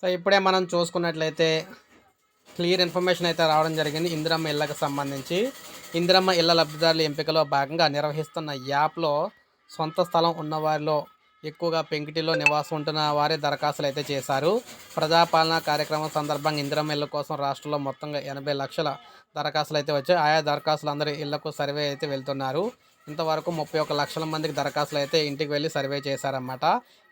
So ఇప్పుడే మనం చూసుకున్నట్లయితే క్లియర్ ఇన్ఫర్మేషన్ అయితే రావడం జరిగింది. ఇందిరమ్మ ఇళ్ళకు సంబంధించి ఇందిరమ్మ ఇళ్ళ లబ్ధిదారుల ఎంపికలో భాగంగా నిర్వహిస్తున్న యాప్లో సొంత స్థలం ఉన్నవారిలో ఎక్కువగా పెంకిటిలో నివాసం ఉంటున్న వారే దరఖాస్తులు అయితే చేశారు. ప్రజాపాలన కార్యక్రమం సందర్భంగా ఇందిరమ్మ ఇళ్ళ కోసం రాష్ట్రంలో మొత్తంగా ఎనభై లక్షల దరఖాస్తులు అయితే వచ్చాయి. ఆయా దరఖాస్తులు అందరూ ఇళ్ళకు సర్వే అయితే వెళ్తున్నారు. ఇంతవరకు ముప్పై ఒక లక్షల మందికి దరఖాస్తులు అయితే ఇంటికి వెళ్ళి సర్వే చేశారన్నమాట.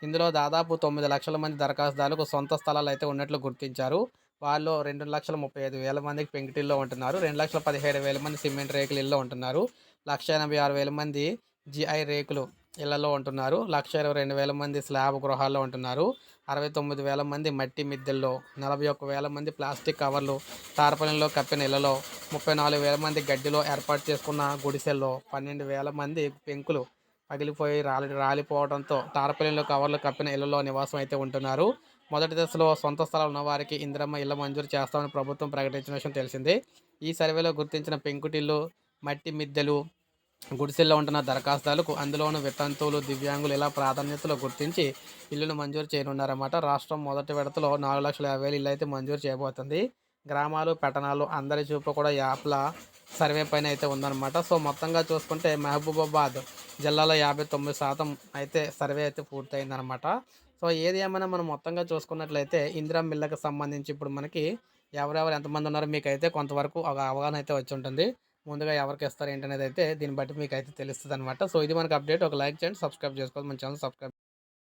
ఇందులో దాదాపు తొమ్మిది లక్షల మంది దరఖాస్తుదారులకు సొంత స్థలాలు అయితే ఉన్నట్లు గుర్తించారు. వాళ్ళు రెండు లక్షల ముప్పై ఐదు వేల మందికి పెంకిటిల్లో ఉంటున్నారు. రెండు లక్షల పదిహేడు వేల మంది సిమెంట్ రేకులు ఇళ్ళలో ఉంటున్నారు. లక్ష ఎనభై ఆరు వేల మంది జిఐ రేకులు ఇళ్ళలో ఉంటున్నారు. లక్ష ఇరవై రెండు వేల మంది స్లాబ్ గృహాల్లో ఉంటున్నారు. అరవై తొమ్మిది వేల మంది మట్టి మిద్దెల్లో నలభై ఒక్క వేల మంది ప్లాస్టిక్ కవర్లు తారపలంలో కప్పిన ఇళ్ళలో ముప్పై నాలుగు వేల మంది గడ్డిలో ఏర్పాటు చేసుకున్న గుడిసెల్లో పన్నెండు వేల మంది పెంకులు పగిలిపోయి రాలి రాలిపోవడంతో తారపల్లిలో కవర్లు కప్పిన ఇళ్ళలో నివాసం అయితే ఉంటున్నారు. మొదటి దశలో సొంత స్థలాలు ఉన్న వారికి ఇందిరమ్మ ఇళ్ళ మంజూరు చేస్తామని ప్రభుత్వం ప్రకటించిన విషయం తెలిసిందే. ఈ సర్వేలో గుర్తించిన పెంకుటిల్లు మట్టి మిద్దెలు గుడిసెల్లో ఉంటున్న దరఖాస్తులకు అందులో ఉన్న వితంతువులు దివ్యాంగులు ఇలా ప్రాధాన్యతలో గుర్తించి ఇల్లును మంజూరు చేయనున్నారన్నమాట. రాష్ట్రం మొదటి విడతలో నాలుగు లక్షల యాభై వేలు ఇల్లు అయితే మంజూరు చేయబోతుంది. గ్రామాలు పట్టణాలు అందరి చూపు కూడా యాప్ల సర్వే పైన అయితే ఉందన్నమాట. సో మొత్తంగా చూసుకుంటే మహబూబాబాద్ జిల్లాలో యాభై తొమ్మిది శాతం అయితే సర్వే అయితే పూర్తయిందనమాట సో ఏది ఏమైనా మనం మొత్తంగా చూసుకున్నట్లయితే ఇందిరా మిల్లకి సంబంధించి ఇప్పుడు మనకి ఎవరెవరు ఎంతమంది ఉన్నారో మీకు అయితే కొంతవరకు ఒక అవగాహన అయితే వచ్చి ఉంటుంది. ముందుగా ఎవరికి ఇస్తారు ఏంటనేది అయితే దీన్ని బట్టి మీకు అయితే తెలుస్తుంది అనమాట సో ఇది మనకు అప్డేట్. ఒక లైక్ చేయండి సబ్స్క్రైబ్ చేసుకోవాలి. మన ఛానల్ సబ్స్క్రైబ్